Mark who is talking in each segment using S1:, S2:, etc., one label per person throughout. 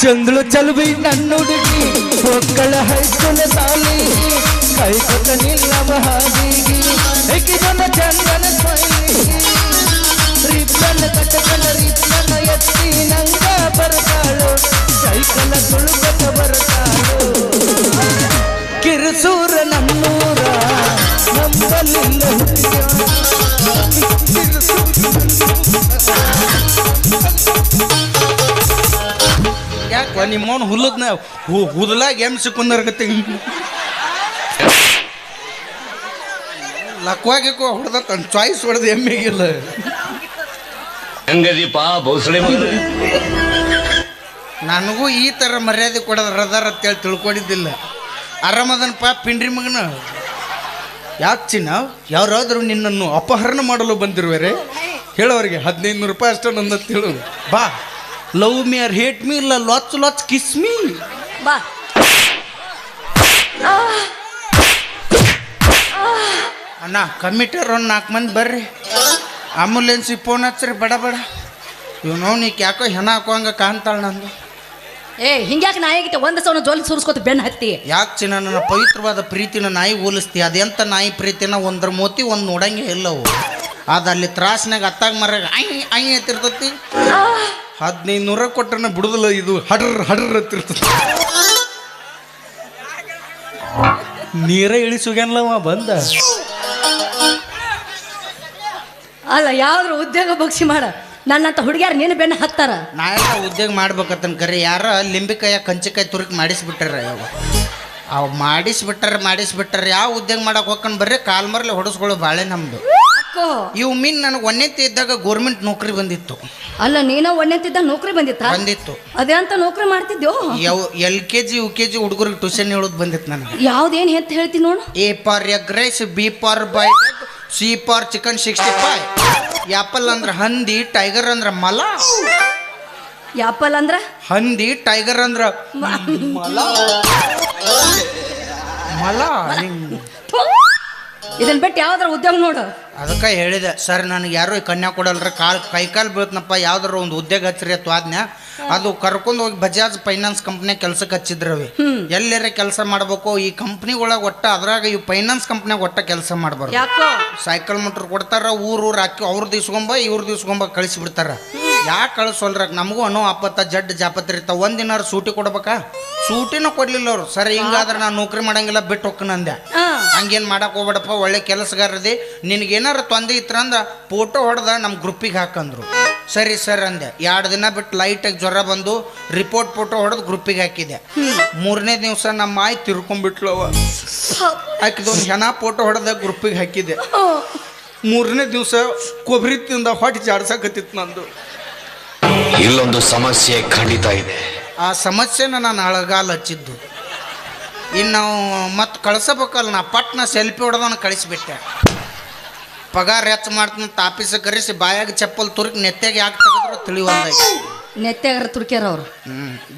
S1: ಚಂದ್ಳು ಚಲುವಿ ನನ್ನ ಹುಡುಗಿ ಮಕ್ಕಳ ಹೈಸ್ಕೂಲ್ ಸಾಲಿ ಕೈಕೊತ ನಿಲ್ಲವ ಹಾದಿಗಿ ಹೆಕ್ಕಿದನ ಚಂದನ ಸ್ಮೈಲಿ ಎತ್ತಿ ನಂಗ ಸೈಕಲ ತುಳುಕತ ಬರ್ತಾಳು. ಕಿರುಸೂರ ನಮ್ಮೂರ ನಂಬಲಿಲ್ಲ
S2: ಯಾಕ ನಿಮ್ಮವನು ಹುಲ್ಲದ್ನ ಹುದಲಾಗ ಎಮ್ಸಿ ಕುಂದರ್ಗತ್ತೆ. ಲಕ್ವಾಗಿ ಹೊಡೆದ ತನ್ನ ಚಾಯ್ಸ್ ಹೊಡೆದು ಎಮ್ಮೆಗಿಲ್ಲ.
S3: ಹಂಗದೀಪ ಬೌಸಳೆ
S2: ನನಗೂ ಈ ಥರ ಮರ್ಯಾದೆ ಕೊಡೋದು ರದಾರ ಅಂತೇಳಿ ತಿಳ್ಕೊಂಡಿದ್ದಿಲ್ಲ. ಆರಾಮದನಪ್ಪ ಪಿಂಡ್ರಿ ಮಗನ. ಯಾಕೆ ಚಿನ್ನ ಯಾರಾದರೂ ನಿನ್ನನ್ನು ಅಪಹರಣ ಮಾಡಲು ಬಂದಿರುವರೆ? ಹೇಳೋರಿಗೆ ಹದಿನೈದು ನೂರು ರೂಪಾಯಿ ಅಷ್ಟೇ ನನ್ನ ತಿಳು ಬಾ. Love me or hate me ಇಲ್ಲ ಲಾಚ್ ಲಾಚ್ ಕಿಸ್ ಮೀ
S4: ಬಾ.
S2: ಅಣ್ಣ ಕಮಿಟರ್ ಒಂದು ನಾಲ್ಕು ಮಂದಿ ಬರ್ರಿ. ಆಂಬುಲೆನ್ಸಿಗೆ ಫೋನ್ ಹಚ್ಚ್ರಿ ಬಡ ಬಡ. ಇವ್ ನೀಕ್ ಯಾಕೋ ಹೆಣ ಹಾಕೋಂಗ ಕಾಣ್ತಾಳೆ ನಂದು.
S4: ಏ ಹಿಂಗ್ಯಾಕೆ ನಾಯಿಗಿತ್ತ ಒಂದು ಸೌನ ಜೋಲಿ ಸುರಿಸ್ಕೊತ ಬೆನ್ನ ಹತ್ತಿ.
S2: ಯಾಕೆ ಚಿನ್ನ ನನ್ನ ಪವಿತ್ರವಾದ ಪ್ರೀತಿನ ನಾಯಿ ಹೋಲಿಸ್ತಿ? ಅದೆಂತ ನಾಯಿ ಪ್ರೀತಿನ? ಒಂದ್ರ ಮೋತಿ ಒಂದು ನೋಡಂಗೆ ಇಲ್ಲವು ಅದು ಅಲ್ಲಿ ತ್ರಾಸ್ನಾಗ ಅತ್ತಾಗ ಮರ ಐ ಐ ಅಂತಿರ್ತತಿ. ಹದಿನೈದು ನೂರ ಕೊಟ್ಟನ ಬಿಡುದಿಲ್ಲ ಇದು ಹಡ್ರ್ ಹಡ್ರ್ ಹತ್ತಿರ್ತದೆ ನೀರ ಇಳಿಸುಗೇನಲ್ಲ ಬಂದ?
S4: ಅಲ್ಲ ಯಾವ್ದ್ರ ಉದ್ಯೋಗ ಬಗ್ಸಿ ಮಾಡ. ನನ್ನಂತ ಹುಡುಗ್ಯಾರ ನೀನು ಬೆನ್ನ ಹತ್ತಾರ.
S2: ನಾ ಎಲ್ಲ ಉದ್ಯೋಗ ಮಾಡ್ಬೇಕತ್ತನ್ ಕರೆ ಯಾರ ಲಿಂಬಿಕಾಯ ಕಂಚಿಕಾಯಿ ತುರುಕಿ ಮಾಡಿಸ್ಬಿಟ್ಟಾರ ಯಾವ ಅವು ಮಾಡಿಸ್ಬಿಟ್ಟಾರ ಮಾಡಿಸ್ಬಿಟ್ಟಾರ ಯಾವ ಉದ್ಯೋಗ ಮಾಡಕ್ ಹೋಗ್ಕೊಂಡು ಬರ್ರಿ ಕಾಲ್ ಮರ್ಲಿ ಹೊಡಸ್ಕೊಳ್ಳೋ ಬಾಳೆ ನಮ್ದು. ಇವು ಮೀನ್ ನನಗೆ ಒಂದೆತ್ತಿ ಇದ್ದಾಗ ಗೌರ್ಮೆಂಟ್ ನೌಕರಿ ಬಂದಿತ್ತು.
S4: ಅಲ್ಲ ನೀನ ಒಣ್ಣೆತ್ತಿದ್ದ ನೌಕರಿ ಬಂದಿತ್ತ?
S2: ಬಂದಿತ್ತು.
S4: ಅದೇ ಅಂತ ನೌಕರಿ ಮಾಡ್ತಿದ್ಯೋ?
S2: ಯಾವ L K G U K G ಹುಡುಗರಿಗೆ ಟ್ಯೂಷನ್ ಹೇಳೋದು ಬಂದಿತ್ತು ನನಗೆ.
S4: ಯಾವ್ದೇನ್ ಹೆಂತ ಹೇಳ್ತೀನಿ ನೋಡು.
S2: A for egg rice B for bye C for chicken sixty five apple ಅಂದ್ರೆ ಹಂದಿ ಟೈಗರ್ ಅಂದ್ರೆ ಮಲ.
S4: ಯಾಪಲ್ ಅಂದ್ರ?
S2: ಹಂದಿ ಟೈಗರ್ ಅಂದ್ರೆ ಮಲ. ಮಲ ಹಿಂಗ್.
S4: ಇದನ್ ಬಿಟ್ಟು ಯಾವ್ದಾರ ಉದ್ಯೋಗ ನೋಡು.
S2: ಅದಕ್ಕೆ ಹೇಳಿದೆ ಸರ್ ನನಗೆ ಯಾರು ಕನ್ಯಾ ಕೊಡಲ್ರ ಕಾಲ್ ಕೈ ಕಾಲು ಬೀಳ್ತನಪ್ಪ ಯಾವ್ದಾರ ಒಂದು ಉದ್ಯೋಗ ಹಚ್ಚ್ರಿ ತ್ವಾದ್ನ ಅದು ಕರ್ಕೊಂಡು ಹೋಗಿ ಬಜಾಜ್ ಫೈನಾನ್ಸ್ ಕಂಪ್ನಿ ಕೆಲ್ಸಕ್ಕೆ ಹಚ್ಚಿದ್ರವಿ ಎಲ್ಲರ ಕೆಲಸ ಮಾಡ್ಬೇಕು ಈ ಕಂಪ್ನಿ ಒಳಗೆ ಒಟ್ಟ ಅದ್ರಾಗ ಈ ಫೈನಾನ್ಸ್ ಕಂಪ್ನಿಯಾಗ ಒಟ್ಟ ಕೆಲಸ ಮಾಡ್ಬಾರ್ದು.
S4: ಯಾಕೋ?
S2: ಸೈಕಲ್ ಮೋಟ್ರ್ ಕೊಡ್ತಾರ ಊರು ಊರು ಹಾಕಿ ಅವ್ರದ್ದು ಇವ್ರ ಇವ್ರದ್ದು ಕಳಿಸಿ ಕಳಿಸ್ಬಿಡ್ತಾರ. ಯಾಕೆ ಕಳಿಸೋಲ್ರ? ನಮಗೂ ಅನೋ ಅಪ್ಪತ್ತ ಜಡ್ ಜಾಪತ್ರಿ ಇರ್ತಾವ. ಒಂದಿನಾರು ಸೂಟಿ ಕೊಡ್ಬೇಕಾ? ಸೂಟಿನೂ ಕೊಡ್ಲಿಲ್ಲ ಅವ್ರು. ಸರಿ ಹಿಂಗಾದ್ರೆ ನಾನು ನೌಕರಿ ಮಾಡಂಗಿಲ್ಲ ಬಿಟ್ಟು ಹೋಗ್ಕನಂದೆ
S4: ಹಾ.
S2: ಹಂಗೇನು ಮಾಡಕ್ಕೆ ಹೋಗ್ಬೇಡಪ್ಪ ಒಳ್ಳೆ ಕೆಲಸಗಾರದಿ ನಿನಗೇನಾರು ತೊಂದರೆ ಇತ್ತಂದ್ರೆ ಫೋಟೋ ಹೊಡೆದ ನಮ್ಮ ಗ್ರೂಪಿಗೆ ಹಾಕಂದ್ರು. ಸರಿ ಸರ್ ಅಂದೆ. ಎರಡು ದಿನ ಬಿಟ್ಟು ಲೈಟಾಗಿ ಜ್ವರ ಬಂದು ರಿಪೋರ್ಟ್ ಫೋಟೋ ಹೊಡೆದು ಗ್ರೂಪಿಗೆ ಹಾಕಿದೆ. ಮೂರನೇ ದಿವಸ ನಮ್ಮ ಆಯ್ ತಿರ್ಕೊಂಡ್ಬಿಟ್ಲವ ಹಾಕಿದೊಂದು ಜನ ಫೋಟೋ ಹೊಡೆದ ಗ್ರೂಪಿಗೆ ಹಾಕಿದೆ. ಮೂರನೇ ದಿವಸ ಕೊಬ್ಬರಿ ತಿಂದ ಹೊಟ್ಟೆ ಜಾಡ್ಸಕತ್ತಿತ್ತು ನಂದು.
S3: ಇಲ್ಲೊಂದು ಸಮಸ್ಯೆ ಖಂಡಿತ ಇದೆ.
S2: ಆ ಸಮಸ್ಯೆನ ನಾನು ಅಳಗಾಲ ಹಚ್ಚಿದ್ದು ಇನ್ನು ನಾವು ಮತ್ತೆ ಕಳ್ಸಬೇಕಲ್ಲ, ನಾ ಪಟ್ನ ಸೆಲ್ಫಿ ಹೊಡೆದವನ್ನ ಕಳಿಸಿಬಿಟ್ಟೆ. ಪಗಾರ ಹೆಚ್ಚು ಮಾಡ್ತೀನಿ ಆಫೀಸಿಗೆ ಕರೆಸಿ ಬಾಯಾಗ ಚಪ್ಪಲ್ ತುರುಕಿ ನೆತ್ತಗೆ ಯಾಕೆ ತೆಗೆದ್ರು ತಿಳಿವಲ್ದಾಗಿ
S4: ನೆತ್ತಾಗರ ತುರ್ಕ್ಯಾರ ಅವ್ರು.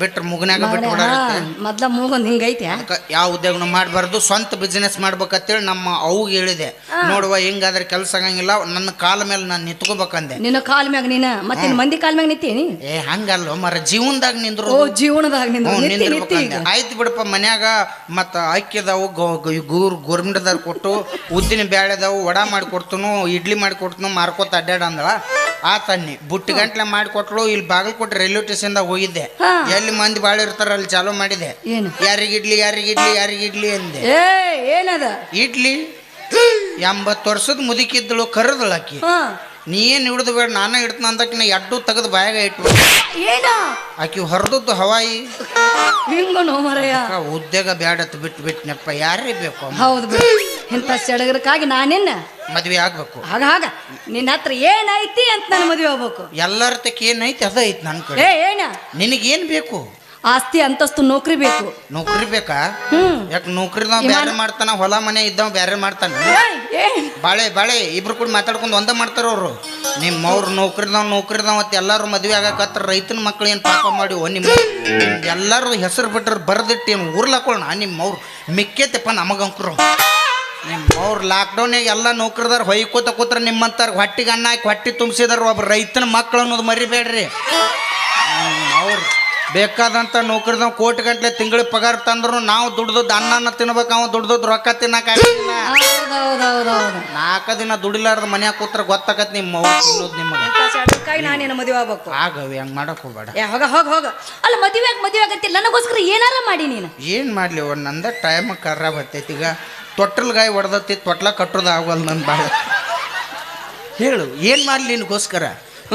S2: ಬಿಟ್ರೆ ಮುಗನ್ಯಾಗ ಬಿಟ್ಟು ಓಡಾಡುತ್ತೆ.
S4: ಮೊದ್ಲ ಮೂಗೊಂದ್ ಹಿಂಗೈತೆ.
S2: ಅದಕ್ಕೆ ಯಾವ ಉದ್ಯೋಗನೂ ಮಾಡಬಾರ್ದು ಸ್ವಂತ ಬಿಸ್ನೆಸ್ ಮಾಡ್ಬೇಕಂತೇಳಿ ನಮ್ಮ ಅವ್ಗೆ ಹೇಳಿದೆ. ನೋಡುವ ಹಿಂಗಾದ್ರೆ ಕೆಲಸ ಆಗಂಗಿಲ್ಲ ನನ್ನ ಕಾಲ ಮೇಲೆ ನಾನು ನಿಂತ್ಕೋಬೇಕಂದೆ.
S4: ನಿನ್ನ ಕಾಲ ಮ್ಯಾಗ ನೀನ ಮತ್ತೆ ನಿನ್ ಮಂದಿ ಕಾಲ ಮ್ಯಾಗ ನಿಂತೀನಿ?
S2: ಏ ಹಂಗಲ್ಲ ಮರ ಜೀವನದಾಗ ನಿಂದ್ರು
S4: ಓ ಜೀವನದಾಗ ನಿಂದ
S2: ಹ್ಞೂ ನಿಂದಿರ್ಬೇಕಂದೆ. ಆಯ್ತು ಬಿಡಪ್ಪ ಮನ್ಯಾಗ ಮತ್ತು ಅಕ್ಕಿ ಅದಾವು ಗೂರ್ ಗೋರ್ಮೆಂಟ್ದಾರ ಕೊಟ್ಟು ಉದ್ದಿನ ಬ್ಯಾಳೆದಾವು ವಡಾ ವಡ ಮಾಡಿ ಕೊಡ್ತನು ಇಡ್ಲಿ ಮಾಡಿ ಕೊಡ್ತನು ಮಾರ್ಕೋತ ಅಡ್ಡಾಡ ಅಂದಳ ಆ ತನ್ನಿ ಬುಟ್ಟಿ ಗಂಟ್ಲೆ ಮಾಡಿ ಕೊಟ್ಳು ಇಲ್ಲಿ ಬಾಗಲಕೋಟೆ ರೈಲ್ವೆ ಸ್ಟೇಷನ್ ದಾಗ ಹೋಗಿದ್ದೆ.
S4: ಹಾ.
S2: ಎಲ್ಲಿ ಮಂದಿ ಬಾಳ ಇರ್ತಾರ ಅಲ್ಲಿ ಚಾಲೂ ಮಾಡಿದೆ.
S4: ಏನು?
S2: ಯಾರಿಗಿಡ್ಲಿ ಯಾರಿಗಿಡ್ಲಿ ಯಾರಿಗಿಡ್ಲಿ ಅಂದೆ.
S4: ಏ ಏನದ?
S2: ಇಡ್ಲಿ? ಎಂಬತ್ತು ವರ್ಷದ ಮುದುಕಿದ್ದಳು ಕರೆದಳು ಆಕಿ.
S4: ಹಾ.
S2: ನೀ ಏನು ಹಿಡಿದು ಬೇಡ ನಾನೇ ಇಡ್ತೀನಿ ಅಂದಕಿನ ಎಡ್ಡು ತೆಗೆದು ಬಾಯಾಗ ಇಟ್ಟು
S4: ಏನ?
S2: ಆಕಿ ಹೊರದದ್ದು ಹವಾಯಿ.
S4: ಹಿಂಗ ಮರಯ್ಯ
S2: ಉದ್ಯೋಗ ಬ್ಯಾಡತ್ ಬಿಟ್ಟು ಬಿಟ್ನಪ್ಪ ಯಾರೇ ಬೇಕು
S4: ಹೌದು ಬಿಡು. ಇಂಥ ಸಡಗರಕ್ಕಾಗಿ ನಾನಿನ್ನ
S2: ಮದ್ವೆ ಆಗ್ಬೇಕು.
S4: ಹಾಗ ಆಗ. ನಿನ್ನ ಹತ್ರ ಏನೈತಿ ಅಂತ ನಾನು ಮದುವೆ ಆಗ್ಬೇಕು.
S2: ಎಲ್ಲರ ತಕ್ಕ ಏನೈತಿ ಅದ ಐತಿ ನನ್ನ ಕಡೆ.
S4: ಏ ಏನ?
S2: ನಿನಗೇನ್ ಬೇಕು?
S4: ಆಸ್ತಿ ಅಂತಸ್ತು ನೌಕರಿ ಬೇಕು.
S2: ನೌಕರಿ ಬೇಕಾ?
S4: ಹ್ಮ್.
S2: ಯಾಕೆ ನೌಕರಿದವ ಬೇರೆ ಮಾಡ್ತಾನ ಹೊಲ ಮನೆ ಇದ್ದವ ಬೇರೆ ಮಾಡ್ತಾನ?
S4: ಏಯ್,
S2: ಬಾಳೆ ಬಾಳೆ, ಇಬ್ರು ಕೂಡ ಮಾತಾಡ್ಕೊಂಡು ಒಂದ ಮಾಡ್ತಾರ ಅವರು. ನಿಮ್ಮ ಅವ್ರು ನೌಕರಿದವ್ ನೌಕರಿದವ್ ಅಂತ ಎಲ್ಲಾರು ಮದ್ವೆ ಆಗಕತ್ರ ರೈತನ ಮಕ್ಳು ಏನು ಪಾಪ ಮಾಡಿವ ನಿಮ್ಮ ಎಲ್ಲಾರು ಹೆಸರು ಬಿಟ್ಟರು ಬರ್ದಿಟ್ಟು ಏನು ಊರ್ಲಾಕೊಳ್ಳೋಣ ನಿಮ್ಮ ಅವ್ರು ಮಿಕ್ಕೇತಪ್ಪ ನಮಗಂಕರು. ನಿಮ್ಮ ಅವ್ರು ಲಾಕ್ಡೌನಾಗ ಎಲ್ಲ ನೌಕರಿದಾರ ಹೊಯ್ಕೋತ ಕೂತ್ರ ನಿಮ್ಮಂತಾರ ಹೊಟ್ಟಿಗೆ ಅನ್ನ ಹಾಕಿ ಹೊಟ್ಟಿ ತುಂಬಿಸಿದಾರ ಒಬ್ಬ ರೈತನ ಮಕ್ಳು ಅನ್ನೋದು ಮರಿಬೇಡ್ರಿ. ಅವ್ರು ಬೇಕಾದಂತ ನೌಕರಿದವ್ ಕೋಟಿ ಗಂಟ್ಲೆ ತಿಂಗಳಿಗೆ ಪಗಾರ ತಂದ್ರು ನಾವು ದುಡ್ದದ್ದು ಅನ್ನನ ತಿನ್ಬೇಕು ಅವ ದುಡ್ದದ್ದು ರೊಕ್ಕ ತಿನ್ನಕ್ಕಾಗಿಲ್ಲ
S4: ಹೌದೌದೌದೌದು.
S2: ನಾಲ್ಕು ದಿನ ದುಡಿಲಾರ್ದ ಮನ್ಯಾಗ ಕೂತ್ರ ಗೊತ್ತಾಗತ್ ನಿಮ್ಮ ಅವ್ವ ತಿನ್ನೋದು ನಿಮಗೆ.
S4: ಅದಕ್ಕಾಗಿ ನಾನೇನು ಮದುವೆ ಆಗ್ಬೇಕು.
S2: ಆಗವಿ ಹಂಗ್ ಮಾಡಕ್ ಹೋಗ್ಬೇಡ.
S4: ಏ ಹೋಗ ಹೋಗ ಹೋಗ. ಅಲ್ಲ ಮದುವೆ ಆಗಿ ಮದುವೆ ಆಗತ್ತಿಲ್ಲ ನನಗೋಸ್ಕರ ಏನಾರ ಮಾಡಿ ನೀನು.
S2: ಏನು ಮಾಡ್ಲಿ ಅವ್ವ ನಂದ ಟೈಮ್ ಖರಾಬ್ ಹತ್ತೈತಿ ಈಗ ತೊಟ್ಟಲ್ ಗಾಯ ಹೊಡೆದತಿ ತೊಟ್ಲ ಕಟ್ಟೋದು ಆಗವಲ್ ನನ್ನ ಬಾಳ. ಹೇಳು ಏನ್ ಮಾಡ್ಲಿ ನಿನಗೋಸ್ಕರ?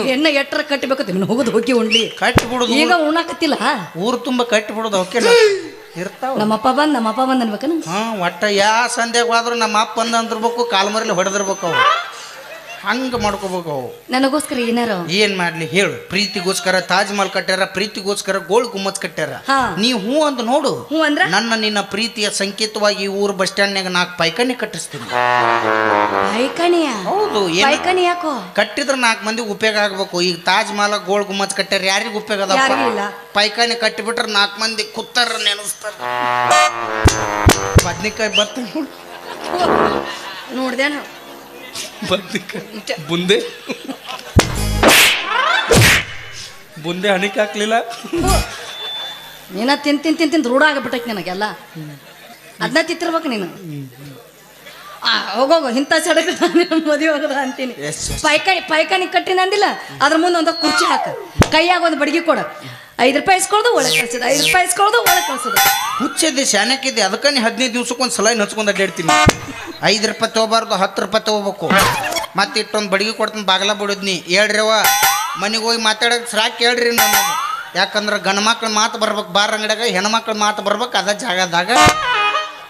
S4: ಎಣ್ಣೆ ಎಟ್ಟರ ಕಟ್ಟಬೇಕು ನೀನು ಹೋಗುದು ಹೋಗಿ ಉಣ್ಲಿ
S2: ಕಟ್ಟಿ ಬಿಡುದು
S4: ಈಗ ಉಣ್ಣಾಕತ್ತಿಲ್ಲ
S2: ಊರು ತುಂಬ ಕಟ್ಟಿ ಬಿಡುದು ಓಕೆ ಇರ್ತಾವ.
S4: ನಮ್ಮಪ್ಪ ಬಂದ್ ನಮ್ಮಪ್ಪ ಬಂದ್ ಅನ್ಬೇಕನ?
S2: ಹಾ ಒಟ್ಟ ಯಾ ಸಂಧ್ಯಾಗ ಹೋದ್ರು ನಮ್ಮ ಅಪ್ಪ ಬಂದ ಅಂದಿರ್ಬೇಕು ಕಾಲ್ ಮರಿಲಿ ಹೊಡೆದಿರ್ಬೇಕು ಅವು ಹಂಗ ಮಾಡ್ಕೋಬೇಕು ಅವು.
S4: ನನಗೋಸ್ಕರ ಏನಾರ?
S2: ಏನ್ ಮಾಡ್ಲಿ ಹೇಳು. ಪ್ರೀತಿಗೋಸ್ಕರ ತಾಜ್ ಮಹಲ್ ಕಟ್ಟ್ಯಾರ ಪ್ರೀತಿಗೋಸ್ಕರ ಗೋಲ್ ಗುಮ್ಮತ್ ಕಟ್ಟ್ಯಾರ.
S4: ಹಾ.
S2: ನೀ ಹೂ ಅಂತ ನೋಡು.
S4: ಹ್ಞೂ ಅಂದ್ರ?
S2: ನನ್ನ ನಿನ್ನ ಪ್ರೀತಿಯ ಸಂಕೇತವಾಗಿ ಈ ಊರು ಬಸ್ ಸ್ಟ್ಯಾಂಡ್ನಾಗ ನಾಲ್ಕು ಪೈಕಾಣಿ ಕಟ್ಟಿಸ್ತೀನಿ. ಹೌದು ಏನ್
S4: ಯಾಕೋ?
S2: ಕಟ್ಟಿದ್ರೆ ನಾಲ್ಕು ಮಂದಿ ಉಪಯೋಗ ಆಗ್ಬೇಕು. ಈಗ ತಾಜ್ ಮಹಲ್ ಗೋಲ್ಡ್ ಗುಮ್ಮತ್ ಕಟ್ಟ್ಯಾರ ಯಾರಿಗೂ ಉಪಯೋಗ ಅದ
S4: ಯಾರಿಗೂ ಇಲ್ಲ.
S2: ಪೈಕಾನಿ ಕಟ್ಟಿಬಿಟ್ರೆ ನಾಲ್ಕು ಮಂದಿ ಕುತ್ತಾರ ನೆನಸ್ತಾರ. ಬದ್ನಿಕಾಯಿ ಬರ್ತೀನಿ ನೋಡು.
S4: ನೋಡ್ದೇನ
S2: ಬುಂದೆ? ಬುಂದೆ ಹಣಿಕೆ ಹಾಕ್ಲಿಲ್ಲ?
S4: ನೀನ ತಿನ್ ತಿನ್ ತಿನ್ ತಿನ್ ರೂಢ ಆಗಿಬಿಟ್ಟೈತಿ ನಿನಗೆಲ್ಲ. ಅದನ್ನ ತಿತ್ತಿರ್ಬೇಕು ನೀನು. ಹೋಗೋಗು ಇಂಥ ಸಡಕ್ ಮದುವೆ ಹೋಗದ ಅಂತೀನಿ. ಪೈಕಾನಿ ಪೈಕಾನಿ ಕಟ್ಟಿನ ಅಂದಿಲ್ಲ ಅದ್ರ ಮುಂದೆ ಒಂದು ಕುರ್ಚಿ ಹಾಕ. ಕೈಯಾಗ ಒಂದು ಬಡಗಿ ಕೊಡ. ಐದು ರೂಪಾಯಿ ಇಸ್ಕೊಳ್ದು ಒಳಗೆ ಕಳ್ಸೋದು. ಐದು ರೂಪಾಯಿ ಇಸ್ಕೊಳ್ದು ಒಳಗೆ ಕಳ್ಸೋದು.
S2: ಹುಚ್ಚಿದ್ದೆ ಶಾನಕ್ಕಿದ್ದೆ ಅದಕ್ಕೆ ನೀ ಹದಿನೈದು ದಿವ್ಸಕ್ಕೆ ಒಂದು ಸಲ ಹಚ್ಕೊಂಡು ಅಡ್ಡಾಡ್ತೀನಿ. ಐದು ರೂಪಾಯಿ ತೊಗೋಬಾರ್ದು ಹತ್ತು ರೂಪಾಯಿ ತೊಗೋಬೇಕು. ಮತ್ತೆ ಇಟ್ಟೊಂದು ಬಡಿಗೆ ಕೊಡ್ತೀನಿ ಬಾಗಲ ಬಿಡಿದ್ನಿ. ಹೇಳ್ರಿವ ಮನೆಗೆ ಹೋಗಿ ಮಾತಾಡೋಕೆ ಸಾಕು ಹೇಳ್ರಿ ನಾನು ಯಾಕಂದ್ರೆ ಗಂಡು ಮಕ್ಳು ಮಾತು ಬರ್ಬೇಕು ಬಾರ ಅಂಗಡಿಯಾಗ ಹೆಣ್ಮಕ್ಳು ಮಾತು ಬರ್ಬೇಕು ಅದ ಜಾಗದಾಗ.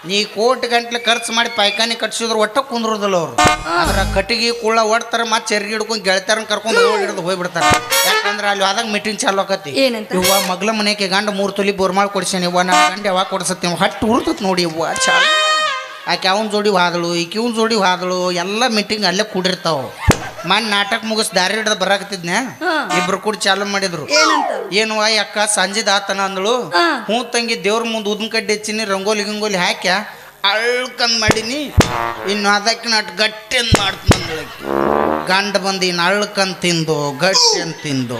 S2: ನೀ ಕೋಟಿ ಗಂಟ್ಲೆ ಖರ್ಚು ಮಾಡಿ ಪೈಕಾನಿ ಕಟ್ಸಿದ್ರು ಒಟ್ಟ ಕುಂದ್ರದಲ್ಲ ಅವ್ರು. ಅದ್ರ ಕಟ್ಟಿಗೆ ಕುಳ್ಳ ಒಡ್ತಾರೆ ಮತ್ತೆ ಚರ್ಗಿ ಹಿಡ್ಕೊಂಡು ಗೆಳತಾರನ್ನ ಕರ್ಕೊಂಡು ಹೋಗಿ ಹಿಡಿದು ಹೋಗ್ಬಿಡ್ತಾರೆ. ಯಾಕಂದ್ರೆ ಅಲ್ಲಿ ಆದಾಗ ಮೀಟಿಂಗ್ ಚಾಲು ಆಕತಿ.
S4: ಏನಂತ?
S2: ಇವ್ವ ಮಗ್ಲ ಮನೆಗೆ ಗಂಡ ಮೂರು ತೊಲಿ ಬೋರ್ಮಾಳ್ ಕೊಡ್ಸೇನಿ ಇವ್ವ ನನ್ನ ಗಂಡ ಯಾವಾಗ ಕೊಡ್ಸತ್ತಿ ಹಟ್ಟು ಉರ್ತತ್ ನೋಡಿ ಇವ್ವ ಚಾಲ. ಆಕೆ ಅವನ ಜೋಡಿ ಹಾದಳು ಈಕೆ ಇವ್ನ ಜೋಡಿ ಹಾದಳು ಎಲ್ಲ ಮೀಟಿಂಗ್ ಅಲ್ಲೇ ಕೂಡಿರ್ತಾವ. ಮನ್ ನಾಟಕ ಮುಗಿಸ್ ದಾರಿ ಹಿಡ್ದು ಬರಾಕತ್ತಿದ್ನ. ಇಬ್ರು ಕೂಡ ಚಾಲು ಮಾಡಿದ್ರು. ಏನು ವಾ ಅಕ್ಕ ಸಂಜೆದ ಆತನ ಅಂದಳು.
S4: ಹೂ.
S2: ಹ್ಞೂ ತಂಗಿ ದೇವ್ರ ಮುಂದೆ ಉದ್ನ ಕಡ್ಡಿ ಹೆಚ್ಚಿನಿ ರಂಗೋಲಿ ಗಂಗೋಲಿ ಹಾಕ್ಯ? ಅಳ್ಕಂದ್ ಮಾಡೀನಿ. ಇನ್ನು ಅದಕ್ಕೆ ನಾಟ್ ಗಟ್ಟಿ ಅಂತ ಮಾಡ್ತೀನಿ ಗಂಡ ಬಂದು ಇನ್ನು ಅಳ್ಕಂದ್ ತಿಂದು ಗಟ್ಟಿ ಅಂತ ತಿಂದು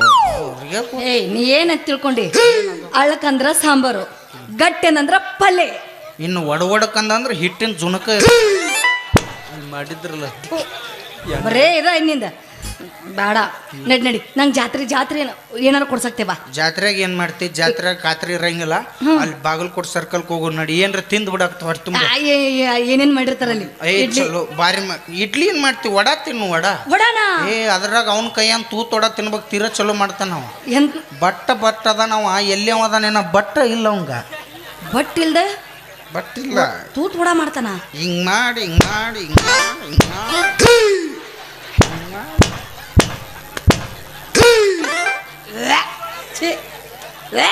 S4: ಏಯ್ ನೀ ಏನಂತ ತಿಳ್ಕೊಂಡಿ? ಅಳ್ಕಂದ್ರ ಸಾಂಬಾರು ಗಟ್ಟೆನಂದ್ರ ಪಲ್ಯ
S2: ಇನ್ನು ಒಡವಡಕಂದಂದ್ರೆ ಹಿಟ್ಟಿನ ಜುಣಕ ಮಾಡಿದ್ರಲ್ಲ.
S4: ಬರೇ ಇದ ಇನ್ನಿಂದ. ಬೇಡ ನಡಿ ನಡಿ. ನಂಗೆ ಜಾತ್ರೆ ಜಾತ್ರೆ ಏನು- ಏನಾರು ಕೊಡ್ಸಕ್ತೇವಾ
S2: ಜಾತ್ರೆಗೆ ಏನ್ ಮಾಡ್ತಿ? ಜಾತ್ರೆ ಖಾತ್ರಿ ಇರಂಗಿಲ್ಲ. ಅಲ್ಲಿ ಬಾಗಲಕೋಟ್ ಸರ್ಕಲ್ಗೆ ಹೋಗೋ ನಡಿ. ಏನ್ರ ತಿಂದು ಬಿಡಾಕ್ತ ಹೊಟ್ಟೆ
S4: ಏನೇನು ಮಾಡಿರ್ತಾರಲ್ಲಿ
S2: ಏ ಚಲೋ. ಬಾರಿ ಇಡ್ಲಿ ಏನ್ ಮಾಡ್ತಿ? ವಡ ತಿನ್ನು ವಡ.
S4: ಹೊಡಾನ
S2: ಏ ಅದ್ರಾಗ ಅವ್ನ ಕೈಯನ್ ತೂತ್ ವಡ ತಿನ್ಬೇಕು ತೀರ ಚಲೋ ಮಾಡ್ತಾನ ಅವ.
S4: ಎಂತ?
S2: ಬಟ್ಟ ಬಟ್ಟ ಅದ ನಾವ ಎಲ್ಲಿ ಅವ ಅದಾನೇನ ಬಟ್ಟ ಇಲ್ಲ ಅವಂಗ.
S4: ಬಟ್ ಇಲ್ದ?
S2: ಬಟ್ ಇಲ್ಲ
S4: ತೂತ್ ಹೊಡ ಮಾಡ್ತಾನ?
S2: ಹಿಂಗ್ ಮಾಡಿ ಹಿಂಗ್ ಮಾಡಿ ಹಿಂಗ್ ಮಾಡಿ ಹಿಂಗ್ ಮಾಡಿ.
S4: ಛೀ. ವ್ಯಾ.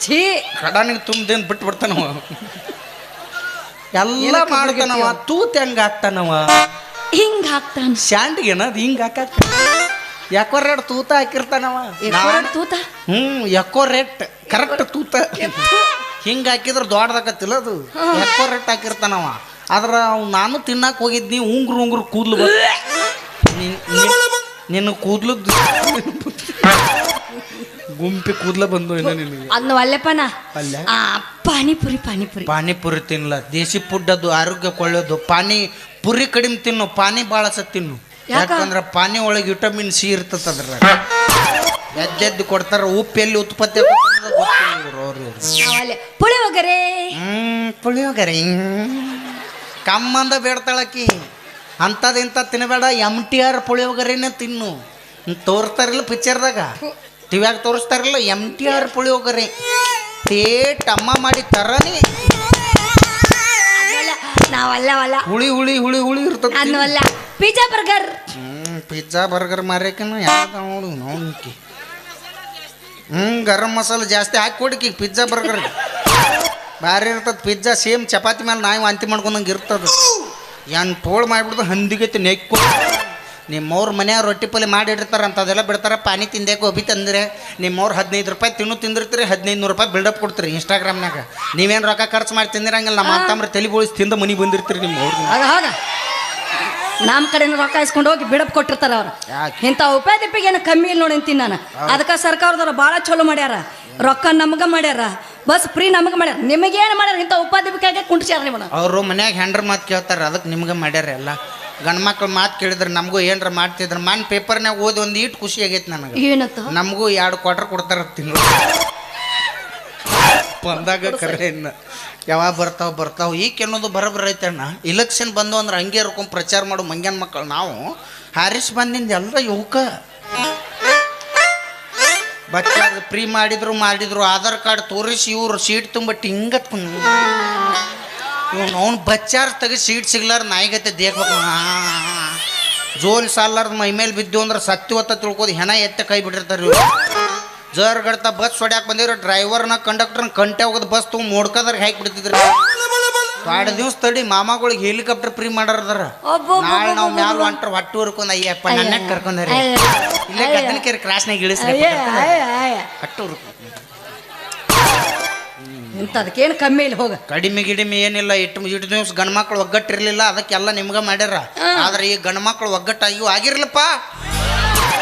S4: ಛೀ.
S2: ಕಡಾನಿಗೆ ತುಂಬ್ದೇನ್ ಬಿಟ್ಟು ಬಿಡ್ತಾನವ? ಎಲ್ಲ ಮಾಡ್ತಾನವ ತೂತ್ ಹೆಂಗ ಹಾಕ್ತಾನವ?
S4: ಹಿಂಗ್ ಹಾಕ್ತಾನ.
S2: ಶಾಂಡ್ಗೆನ ಅದು ಹಿಂಗ ಹಾಕಾಕ? ಯಾಕೋ ರೇಟ್ ತೂತ ಹಾಕಿರ್ತಾನವ.
S4: ತೂತ?
S2: ಹ್ಮ್ ಯಾಕೋ ರೇಟ್ ಕರೆಕ್ಟ್ ತೂತ. ಹಿಂಗ ಹಾಕಿದ್ರೆ ದೊಡ್ಡದಾಗತ್ತಿಲ್ಲ ಅದು. ರೇಟ್ ಹಾಕಿರ್ತಾನವ. ಆದ್ರೆ ಅವ್ನು ನಾನು ತಿನ್ನಕ್ಕೆ ಹೋಗಿದ್ನಿ ಉಂಗ್ರು ಉಂಗ್ರು ಕೂದ್ಲು ನಿನ್ನ ಕೂದ್ಲು ಗುಂಪಿ ಕೂದ್ಲ ಬಂದು ಏನೋ ನಿನಗೆ.
S4: ಆ ಪಾನಿಪುರಿ ಪಾನಿಪುರಿ.
S2: ಪಾನಿಪುರಿ ತಿನ್ನಲ್ಲ ದೇಸಿ ಫುಡ್ ಅದು ಆರೋಗ್ಯಕ್ಕೆ ಕೊಳ್ಳೋದು. ಪಾನಿ ಪುರಿ ಕಡಿಮೆ ತಿನ್ನು ಪಾನಿ ಭಾಳ ಸತ್ ತಿನ್ನು.
S4: ಯಾಕ?
S2: ಯಾಕಂದ್ರೆ ಪಾನಿ ಒಳಗೆ ವಿಟಮಿನ್ ಸಿ ಇರ್ತದ ಅದ್ರ ಎದ್ದೆದ್ದು ಕೊಡ್ತಾರ ಉಪ್ಪು ಎಲ್ಲಿ ಉತ್ಪತ್ತಿ
S4: ಪುಳಿಯೋಗರೆ.
S2: ಹ್ಮ್ ಪುಳಿಯೋಗರೆ. ಕಮ್ಮಂದ ಬೇಡ್ತಾಳಕ್ಕಿ. ಅಂಥದ್ದು ಇಂಥ ತಿನ್ನಬೇಡ ಎಂ ಟಿ ಆರ್ ಪುಳಿಯೋಗರೆನೇ ತಿನ್ನು. ತೋರ್ತಾರಿಲ್ಲ ತೋರ್ಸ್ತಾರಿಲ್ಲ ಪಿಕ್ಚರ್ದಾಗ? ಟಿವ್ಯಾಗ ತೋರಿಸ್ತಾರಲ್ಲ ಎಂ ಟಿ ಆರ್ ಪುಳಿಯೋಗರೆ. ತೇಟ್ ಅಮ್ಮ ಮಾಡಿ ತರನೇ.
S4: ನಾವಲ್ಲ ವಲ್ಲ
S2: ಹುಳಿ ಹುಳಿ ಹುಳಿ ಹುಳಿ ಇರ್ತದೆ
S4: ಅದನ್ನವಲ್ಲ ಪಿಜ್ಜಾ ಬರ್ಗರ್.
S2: ಹ್ಮ್ ಪಿಜ್ಜಾ ಬರ್ಗರ್ ಮಾರ್ಯಾಕನ ಯಾವ್ದು ನೋಡು ನೋಡ್ಕಿ ಹ್ಮ್, ಗರಂ ಮಸಾಲೆ ಜಾಸ್ತಿ ಹಾಕಿ ಈಗ ಪಿಜ್ಜಾ ಬರ್ಗರ್ ಭಾರಿ ಇರ್ತದೆ ಪಿಜ್ಜಾ ಸೇಮ್ ಚಪಾತಿ ಮೇಲೆ ನಾಯಿ ವಾಂತಿ ಮಾಡ್ಕೊಂಡಂಗೆ ಇರ್ತದೆ. ಏನ್ ತೋಳು ಮಾಡಿಬಿಡ್ದು ಹಂದಿಗೈತಿ ನೆಕ್ಕು. ನಿಮ್ಮವ್ರ ಮನ್ಯಾಗ ರೊಟ್ಟಿ ಪಲ್ಯ ಮಾಡಿರ್ತಾರ ಅಂತದೆಲ್ಲ ಬಿಡ್ತಾರ. ಪಾನಿ ತಿಂದೆ, ಗೋಬಿ ತಂದ್ರೆ. ನಿಮ್ಮವ್ರು ಹದಿನೈದು ರೂಪಾಯಿ ತಿನ್ನು ತಿಂದಿರ್ತೀರಿ ಹದಿನೈದು ನೂರು ರೂಪಾಯಿ ಬಿಲ್ಡಪ್ ಕೊಡ್ತೀರಿ ಇನ್ಸ್ಟಾಗ್ರಾಮ್ನಾಗ ನೀವೇನು ರೊಕ್ಕ ಖರ್ಚು ಮಾಡಿ ತಿಂದಿರಂಗಿಲ್ಲ, ನಮ್ಮ ತಮ್ಮ ತಲೆ ಬೋಳಿಸಿ ತಿಂದು ಮನೆಗೆ ಬಂದಿರ್ತೀರಿ ನಿಮ್ಮ ಅವ್ರಿಗೆ
S4: ನಮ್ಮ ಕಡೆಯಿಂದ ರೊಕ್ಕ ಇಸ್ಕೊಂಡು ಹೋಗಿ ಬಿಡಪ್ ಕೊಟ್ಟಿರ್ತಾರ ಅವ್ರು? ಇಂಥ ಉಪಾಧಿಪಿಗೆ ಏನು ಕಮ್ಮಿ ಇಲ್ಲ ನೋಡಿ ಅಂತೀನಿ ನಾನು. ಅದಕ್ಕೆ ಸರ್ಕಾರದವ್ರು ಭಾಳ ಚಲೋ ಮಾಡ್ಯಾರ. ರೊಕ್ಕ ನಮ್ಗೆ ಮಾಡ್ಯಾರ. ಬಸ್ ಫ್ರೀ ನಮಗೆ ಮಾಡ್ಯಾರ. ನಿಮಗೇನು ಮಾಡ್ಯಾರ? ಇಂಥ ಉಪಾಧಿಪಿಕಾಗೆ ಕುಂಟಿಸ್ಯಾರ ನೀವು
S2: ಅವರು ಮನ್ಯಾಗ ಹೆಂಡ್ರ ಮಾತು ಕೇಳ್ತಾರೆ ಅದಕ್ಕೆ ನಿಮ್ಗೆ ಮಾಡ್ಯಾರ ಎಲ್ಲ. ಗಂಡು ಮಕ್ಳು ಮಾತು ಕೇಳಿದ್ರೆ ನಮಗೂ ಏನರ ಮಾಡ್ತಿದ್ರು. ಮನ್ ಪೇಪರ್ನಾಗ ಓದಿ ಒಂದು ಇಟ್ ಖುಷಿ ಆಗೈತೆ ನನಗೆ.
S4: ಏನತ್ತ
S2: ನಮಗೂ ಎರಡು ಕ್ವಾರ್ಟರ್ ಕೊಡ್ತಾರ ತಿಂಗಳು. ಬಂದಾಗ ಕರೆ ಇನ್ನು. ಯಾವಾಗ ಬರ್ತಾವೆ ಬರ್ತಾವೆ ಈಗ ಅನ್ನೋದು ಬರಬರ ಅಣ್ಣ. ಇಲೆಕ್ಷನ್ ಬಂದು ಅಂದ್ರೆ ಹಂಗೆ ಇರ್ಕೊಂಡು ಪ್ರಚಾರ ಮಾಡೋ ಮಂಗ್ಯಾನ ಮಕ್ಕಳು ನಾವು. ಹಾರಿಸ್ ಬಂದಿಂದ ಎಲ್ಲ ಯುವಕ. ಬಚ್ಚಾಗ ಫ್ರೀ ಮಾಡಿದ್ರು ಮಾಡಿದ್ರು, ಆಧಾರ್ ಕಾರ್ಡ್ ತೋರಿಸಿ ಇವ್ರು ಸೀಟ್ ತುಂಬ ಟಿಂಗತ್ ಇವ್ನು ಅವ್ನು ಬಚ್ಚಾರ ತೆಗೆದು ಸೀಟ್ ಸಿಗ್ಲಾರ ನಾಯಿಗತ್ತೆ ದೇಹ ಜೋಲ್ ಸಾಲಾರ್ದು ಮೈ ಮೇಲೆ ಬಿದ್ದು ಅಂದ್ರೆ ಸತ್ಯವತ್ತ ತಿಳ್ಕೋದು ಹೆಣ ಎತ್ತ ಕೈ ಬಿಟ್ಟಿರ್ತಾರೆ ಇವ್ರು. ಜರ್ ಗಡ್ತಾ ಬಸ್ ಹೊಡ್ಯಾಕ ಬಂದಿರೋ ಡ್ರೈವರ್ನ ಕಂಡಕ್ಟರ್ನ ಕಂಟೆ ಹೋಗೋದು ಬಸ್ ತುಂಬ ನೋಡ್ಕದ್ರ ಹಾಕಿ ಬಿಡ್ತಿದ್ರು. ಎರಡು ದಿವ್ಸ ತಡಿ ಮಾಮಾಗಳಿಗೆ ಹೆಲಿಕಾಪ್ಟರ್ ಫ್ರೀ ಮಾಡಾರದಾರ. ನಾಳೆ ನಾವು ಮ್ಯಾಲ ಹೊಂಟ್ರ ಹೊಟ್ಟು ಹುರ್ಕೊಂಡ್ ಅಯ್ಯಪ್ಪ ನನ್ನ ಕರ್ಕೊಂಡ್ರಿ. ಇಲ್ಲೇ ಗದ್ದನಕೇರಿ ಕ್ರಾಸ್ನಾಗ ಇಳಿಸ್ರಿ ಹೊಟ್ಟು ಹುರ್ಕೊಂಡ್
S4: ಇಂಥದಕ್ಕೇನು ಕಮ್ಮಿ ಇಲ್ಲ ಹೋಗ.
S2: ಕಡಿಮೆ ಗಿಡಿಮೆ ಏನಿಲ್ಲ ಇಟ್ಟು ಇಟ್ಟು ದಿವ್ಸ ಗಂಡು ಮಕ್ಳು ಒಗ್ಗಟ್ಟಿರ್ಲಿಲ್ಲ ಅದಕ್ಕೆಲ್ಲ ನಿಮ್ಗೆ ಮಾಡ್ಯಾರ. ಆದ್ರೆ ಈ ಗಂಡು ಮಕ್ಳು ಒಗ್ಗಟ್ಟಾಗಿಯೂ ಆಗಿರ್ಲಪ್ಪ.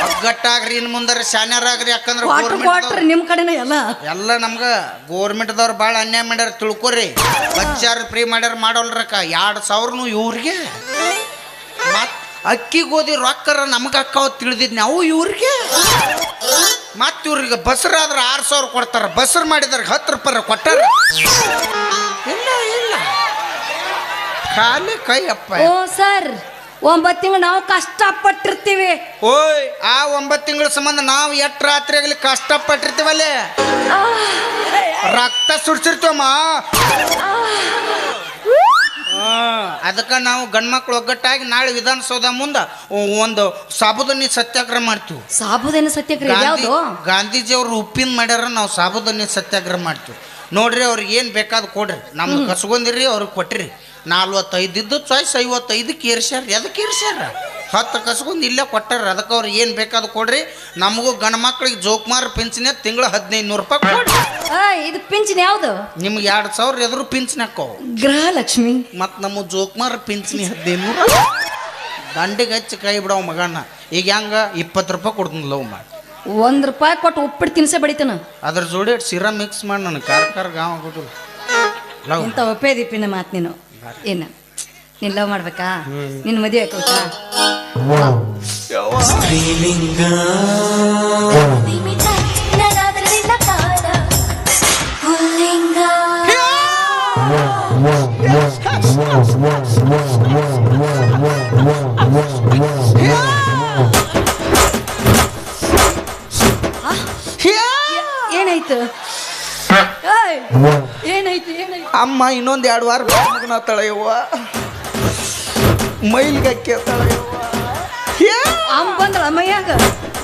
S2: ಒಗ್ಗಟ್ಟಾಗ್ರಿ ಇನ್ನು ಮುಂದಾರ ಶಾನ್ಯರಾಗ್ರಿ ಯಾಕಂದ್ರೆ
S4: ಕ್ವಾಟ್ರ್ ಕ್ವಾಟ್ರ್ ನಿಮ್ಮ ಕಡೆನೇ ಎಲ್ಲ.
S2: ಎಲ್ಲ ನಮ್ಗೆ ಗೋರ್ಮೆಂಟ್ದವ್ರು ಭಾಳ ಅನ್ಯಾಯ ಮಾಡ್ಯಾರ ತಿಳ್ಕೊರಿ. ಬಚ್ಚಾರ ಫ್ರೀ ಮಾಡ್ಯಾರ ಮಾಡೋಲ್ರಕ್ಕ. ಎರಡು ಸಾವಿರನು ಇವ್ರಿಗೆ. ಮತ್ ಅಕ್ಕಿ ಗೋಧಿ ರೊಕ್ಕರ ನಮ್ಗೆ ಅಕ್ಕಾವ್ ತಿಳಿದಿದ್ ನಾವು ಇವ್ರಿಗೆ. ಮತ್ ಇವ್ರಿಗೆ ಬಸ್ರಾದ್ರೆ ಆರು ಸಾವಿರ ಕೊಡ್ತಾರ. ಬಸ್ರು ಮಾಡಿದಾರ ಹತ್ತು ರೂಪಾಯಿ ಕೊಟ್ಟಾರ. ಇಲ್ಲ ಇಲ್ಲ. ಖಾಲಿ ಕೈ ಅಪ್ಪ
S4: ಓ ಸರ್. ಒಂಬತ್ತು ತಿಂಗಳು ನಾವು ಕಷ್ಟಪಟ್ಟಿರ್ತೀವಿ.
S2: ಓಯ್ ಆ ಒಂಬತ್ತು ತಿಂಗಳ ಸಂಬಂಧ ನಾವು ಎಷ್ಟು ರಾತ್ರಿ ಆಗಲಿ ಕಷ್ಟಪಟ್ಟಿರ್ತೀವಲ್ಲೇ? ರಕ್ತ ಸುಡ್ಸಿರ್ತೀವಮ್ಮ. ಅದಕ್ಕೆ ನಾವು ಗಂಡ್ಮಕ್ಳು ಒಗ್ಗಟ್ಟಾಗಿ ನಾಳೆ ವಿಧಾನಸೌಧ ಮುಂದೆ ಒಂದು ಸಾಬುದನಿ ಸತ್ಯಾಗ್ರಹ ಮಾಡ್ತೀವಿ.
S4: ಸಾಬುದಾನ ಸತ್ಯಾಗ್ರಹ ಯಾವುದು?
S2: ಗಾಂಧೀಜಿ ಅವರು ಉಪ್ಪಿನ ಮಾಡ್ಯಾರ ನಾವು ಸಾಬುದನಿ ಸತ್ಯಾಗ್ರಹ ಮಾಡ್ತೀವಿ. ನೋಡ್ರಿ ಅವ್ರಿಗೆ ಏನು ಬೇಕಾದ್ ಕೊಡ್ರಿ. ನಮ್ಗೆ ಕಸ್ಕೊಂಡಿರಿ ಅವ್ರಿಗೆ ಕೊಟ್ರಿ ನಲ್ವತ್ತೈದು ಇದ್ದು ಚಾಯ್ಸ್ ಐವತ್ತೈದಕ್ಕೆ ಏರ್ಸ್ಯಾರ ಅದಕ್ಕೆ ಏರ್ಸ್ಯಾರ ಹತ್ತು ಕಸ್ಕೊಂಡು ಇಲ್ಲೇ ಕೊಟ್ಟಾರ. ಅದಕ್ಕೆ ಅವ್ರು ಏನು ಬೇಕಾದ್ರು ಕೊಡ್ರಿ. ನಮಗೂ ಗಂಡು ಮಕ್ಳಿಗೆ ಜೋಕುಮಾರ್ ಪಿಂಚಣಿ ತಿಂಗಳು ಹದಿನೈದು ನೂರು ರೂಪಾಯಿ ಕೊಡ್ರಿ
S4: ಆ, ಇದು ಪಿಂಚಣಿ ಯಾವುದು?
S2: ನಿಮ್ಗೆ ಎರಡು ಸಾವಿರ ಎದುರು ಪಿಂಚಣಿ ಹಾಕೋ
S4: ಗೃಹಲಕ್ಷ್ಮಿ.
S2: ಮತ್ತು ನಮ್ಮ ಜೋಕುಮಾರ್ ಪಿಂಚಣಿ ಹದಿನೈದು ನೂರು ದಂಡಿಗೆ ಹಚ್ಚಿ ಕೈ ಬಿಡವ ಮಗಣ್ಣ ಈಗ ಹೆಂಗ? ಇಪ್ಪತ್ತು ರೂಪಾಯಿ ಕೊಡ್ತೀನಿ ಲವ್ ಮಾಡಿ.
S4: ಒಂದು ರೂಪಾಯಿ ಕೊಟ್ಟು ಉಪ್ಪಿಟ್ಟು ತಿನ್ಸೇ ಬಡಿತಾನ?
S2: ಅದ್ರ ಜೋಡಿ ಸಿರಾ ಮಿಕ್ಸ್ ಮಾಡಿ ನನಗೆ ಕಾರ ಕಾರ ಗಾವ ಆಗೋದಿಲ್ಲ ಲವ್
S4: ಇಂಥ ಒಪ್ಪೇ ದೀಪಿನ ಮಾತು ನೀನು? ಏನ? ನೀನ್ ಲವ್ ಮಾಡ್ಬೇಕಾ? ನಿನ್ ಮದುವೆ ಆಗೋಯ್ತಾ
S5: ನಿಮಿಷ ನನಾದ್ರದಿಂದ
S2: ಅಮ್ಮ ಇನ್ನೊಂದು ಎರಡು ವಾರ ಮಗನ ತಳೆಯುವ. ಮೈಲಿಗೆ ತಳೆಯುವ.
S4: ಅಮ್ಮ ಬಂದಳ ಮೈಯಾಗ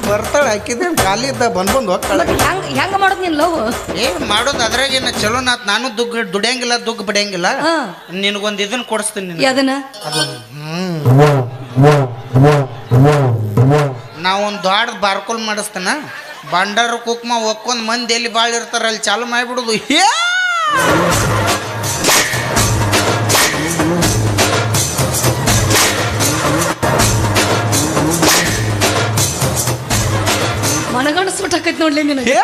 S2: ಬರ್ತಾಳೆ ಹಾಕಿದ್ರೆ ಖಾಲಿ ಇದ್ದ ಬಂದ್ ಬಂದು ಹೋಗ್ತಾಳೆ.
S4: ಹೆಂಗ್ ಹೆಂಗ ಮಾಡೋದು ನೀನ್ ಲವ್?
S2: ಏ ಮಾಡೋದು ಅದ್ರಾಗೇನ ಚಲೋ ನಾತ್ ನಾನು ದುಗ್ಗ ದುಡಿಯಂಗಿಲ್ಲ ದುಗ್ ಬಿಡಂಗಿಲ್ಲ. ನಿನಗೊಂದು ಇದನ್ನ ಕೊಡಿಸ್ತೀನಿ ನಿನಗೆ.
S4: ಅದನ್ನ
S2: ನಾವು ಒಂದು ದೊಡ್ಡ ಬಾರ್ಕೋಲ್ ಮಾಡಿಸ್ತಾನ. ಬಂಡಾರ ಕುಕ್ಮ ಒಕ್ಕೊಂದ್ ಮಂದಿ ಎಲ್ಲಿ ಭಾಳ ಇರ್ತಾರ ಅಲ್ಲಿ ಚಾಲು ಮಾಡಿಬಿಡುದು.
S4: ಸುಟ್ಟಾಕೈತಿ ನೋಡ್ಲಿ ನಿನಗೆ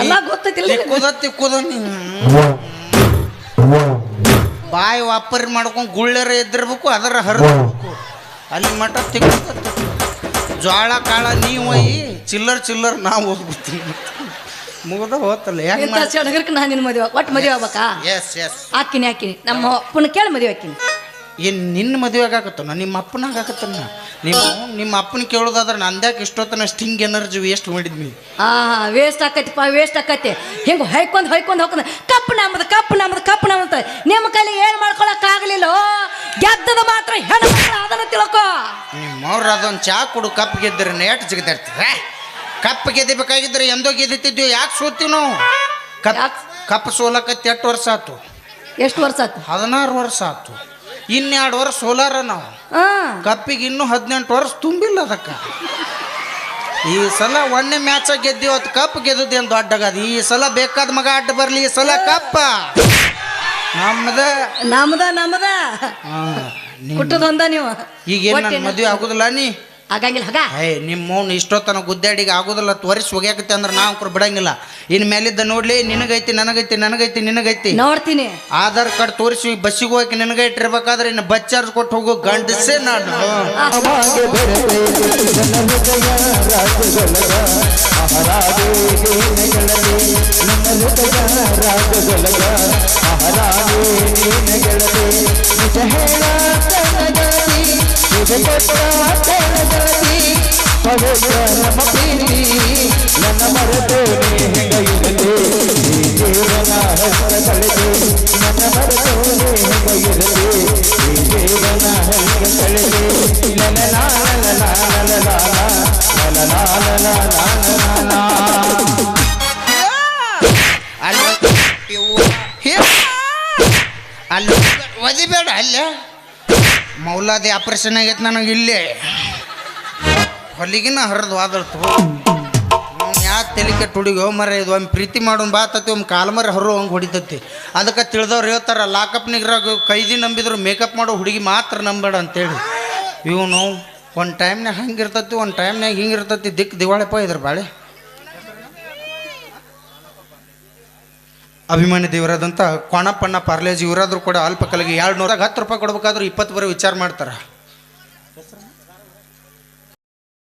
S4: ಎಲ್ಲ ಗೊತ್ತೈತಿಲ್ಲ
S2: ತಿಕ್ಕುದ ತಿಕ್ಕುದ ಬಾಯಿ ವಾಪರಿ ಮಾಡ್ಕೊಂಡು ಗುಳ್ಳರ ಎದ್ದಿರ್ಬೇಕು ಅದರ ಹರಿದ್ಬೇಕು ಅಲ್ಲಿ ಮಠ ತಿಕ್ಕ ಜ್ವಾಳ ಕಾಳ ನೀವು ಒಯ್ಯಿ ಚಿಲ್ಲರ್ ಚಿಲ್ಲರ್ ನಾವು ಹೋಗ್ಬಿಡ್ತೀವಿ. ಮುಗಿದ ಹೋತಲ್ಲ
S4: ಯಾಕೆ ನಾನು ನಿನ್ನ ಮದುವೆ ಒಟ್ಟು ಮದುವೆ ಆಗ್ಬೇಕಾ?
S2: ಎಸ್ ಎಸ್
S4: ಹಾಕಿನಿ ಹಾಕಿನಿ ನಮ್ಮ ಅಪ್ಪನ ಕೇಳಿ ಮದುವೆ ಹಾಕಿನಿ
S2: ಏನು ನಿನ್ನ ಮದುವೆ ಆಗಾಕತ್ತನ ನಿಮ್ಮ ಅಪ್ಪನ ಆಗಾಕತ್ತನ ನೀವು ನಿಮ್ಮ ಅಪ್ಪನ ಕೇಳೋದಾದ್ರೆ ನಂದ್ಯಾಕೆ ಇಷ್ಟೊತ್ತನ ಸ್ಟಿಂಗ್ ಎನರ್ಜಿ ವೇಸ್ಟ್ ಮಾಡಿದ್ನಿ.
S4: ಆ ವೇಸ್ಟ್ ಆಕೈತಿಪ್ಪ ವೇಸ್ಟ್ ಆಕೈತಿ. ಹಿಂಗೆ ಹೈಕೊಂಡು ಹೈಕೊಂಡು ಹೋಗ್ಕೊಂಡು ಕಪ್ಪು ನಮ್ಮದು ಕಪ್ಪು ನಮ್ಮದು ಕಪ್ಪು ನಮ್ಮದು ನಿಮ್ಮ ಕೈಲಿ ಏನು ಮಾಡ್ಕೊಳಕ್ಕಾಗಲಿಲ್ಲ ಗೆದ್ದದ ಮಾತ್ರ ಹೆಣ್ಣು ಅದನ್ನು ತಿಳ್ಕೊ.
S2: ನಿಮ್ಮವ್ರು ಅದೊಂದು ಚಾ ಕೊಡು ಕಪ್ ಗೆದ್ದರೆ ನೆಟ್ ಜಿಗಿದಾಡ್ತಾರೆ ಕಪ್ ಗೆದಿಬೇಕಾಗಿದ್ರೆ ಎಂದೋ ಗೆದ್ದಿತ್ತಿದ್ವಿ ಯಾಕೆ ಸೋತೀವಿ ನಾವು? ಕಪ್? ಕಪ್ ಸೋಲಕತ್ತಿ ಎಷ್ಟು ವರ್ಷ ಆಯ್ತು
S4: ಎಷ್ಟು ವರ್ಷ ಆತು?
S2: ಹದಿನಾರು ವರ್ಷ ಆತು. ಇನ್ನೆರಡು ವರ್ಷ ಸೋಲಾರ ನಾವು. ಕಪ್ಪಿಗೆ ಇನ್ನೂ ಹದಿನೆಂಟು ವರ್ಷ ತುಂಬಿಲ್ಲ ಅದಕ್ಕೆ. ಈ ಸಲ ಒಂದೇ ಮ್ಯಾಚ ಗೆದ್ದಿವತ್ತು ಕಪ್ ಗೆದ್ದದೇನು ದೊಡ್ಡಗದ ಈ ಸಲ ಬೇಕಾದ ಮಗ ಅಡ್ಡ ಬರಲಿ ಈ ಸಲ ಕಪ್ಪ ನಮ್ಮದ
S4: ನಮ್ದ. ನಮ್ದ ಕುಟ್ಟದ ಹೊಂದ ನೀವು.
S2: ಈಗ ಏನ್ ನನ್
S4: ಒಟ್ಟಿನ-
S2: ಮದ್ವೆ ಆಗುದಿಲ್ಲ ನೀ?
S4: ಆಗಂಗಿಲ್ಲ ಹಗ?
S2: ಏ ನಿಮ್ಮ ಮೌನ ಇಷ್ಟೊತ್ತನ ಗುದ್ದಾಡಿಗೆ ಆಗುದಿಲ್ಲ ತ್ವರಿಸಿ ಒಗ್ಯಾಕತ್ತೆ ಅಂದ್ರೆ ನಾವು ಅಂಕರು ಬಿಡಂಗಿಲ್ಲ. ಇನ್ನು ಮೇಲಿದ್ದ ನೋಡ್ಲಿ ನಿನಗೈತಿ ನನಗೈತಿ ನನಗೈತಿ ನಿನಗೈತಿ.
S4: ನೋಡ್ತೀನಿ.
S2: ಆಧಾರ್ ಕಾರ್ಡ್ ತೋರಿಸಿ ಬಸ್ಸಿಗೆ ಹೋಗಿ ನಿನಗೆ ಇಟ್ಟಿರ್ಬೇಕಾದ್ರೆ ಇನ್ನು ಬಸ್ ಚಾರ್ಜ್ ಕೊಟ್ಟು ಹೋಗೋ ಗಂಡಸೇ ನಾನು.
S1: ನಿಜ ಹೇಳ ಕೊಟ್ಟ ತನಗಾತಿ ಪವಿತ್ರ ನಮ್ಮ ಪ್ರೀತಿ ನನ್ನ ಮರೆತು ಈ ಈ.
S2: ಅಲ್ಲಿ ಒದಿಬೇಡ ಅಲ್ಲೇ ಮೌಲಾದಿ ಆಪರೇಷನ್ ಆಗೈತೆ ನನಗೆ ಇಲ್ಲೇ. ಹೊಲಿಗಿನ ಹರಿದು ಆದಳ್ತು ಯಾ ತೆಲಿಕೆ ಹುಡುಗಿ ಮರ ಇದು ಒಮ್ಮೆ ಪ್ರೀತಿ ಮಾಡೋನ್ ಬಾತತಿ ಒಮ್ಮೆ ಕಾಲ್ಮರ ಹರು ಹಂಗೆ ಹೊಡಿತತಿ. ಅದಕ್ಕೆ ತಿಳಿದವ್ರು ಹೇಳ್ತಾರ ಲಾಕಪ್ನಿಗ್ರಾಗ ಕೈದಿ ನಂಬಿದ್ರು ಮೇಕಪ್ ಮಾಡೋ ಹುಡುಗಿ ಮಾತ್ರ ನಂಬೇಡ ಅಂತೇಳಿ. ಇವನು ಒಂದು ಟೈಮ್ನಾಗ ಹಂಗೆ ಇರ್ತತಿ, ಒಂದು ಟೈಮ್ನಾಗ ಹಿಂಗೆ ಇರ್ತತಿ, ದಿಕ್ ದಿವಾಳಿಪ್ಪ ಇದ್ರ ಬಾಳೆ. ಅಭಿಮಾನಿ ದೇವರಾದಂಥ ಕೊಣಪ್ಪಣ್ಣ ಪಾರ್ಲೇಜ್ ಇವರಾದರೂ ಕೂಡ ಅಲ್ಪ ಕಲೆಗೆ ಎರಡು ನೂರಾಗ ಹತ್ತು ರೂಪಾಯಿ ಕೊಡ್ಬೇಕಾದ್ರೂ ಇಪ್ಪತ್ತು ಬರೋ ವಿಚಾರ ಮಾಡ್ತಾರೆ.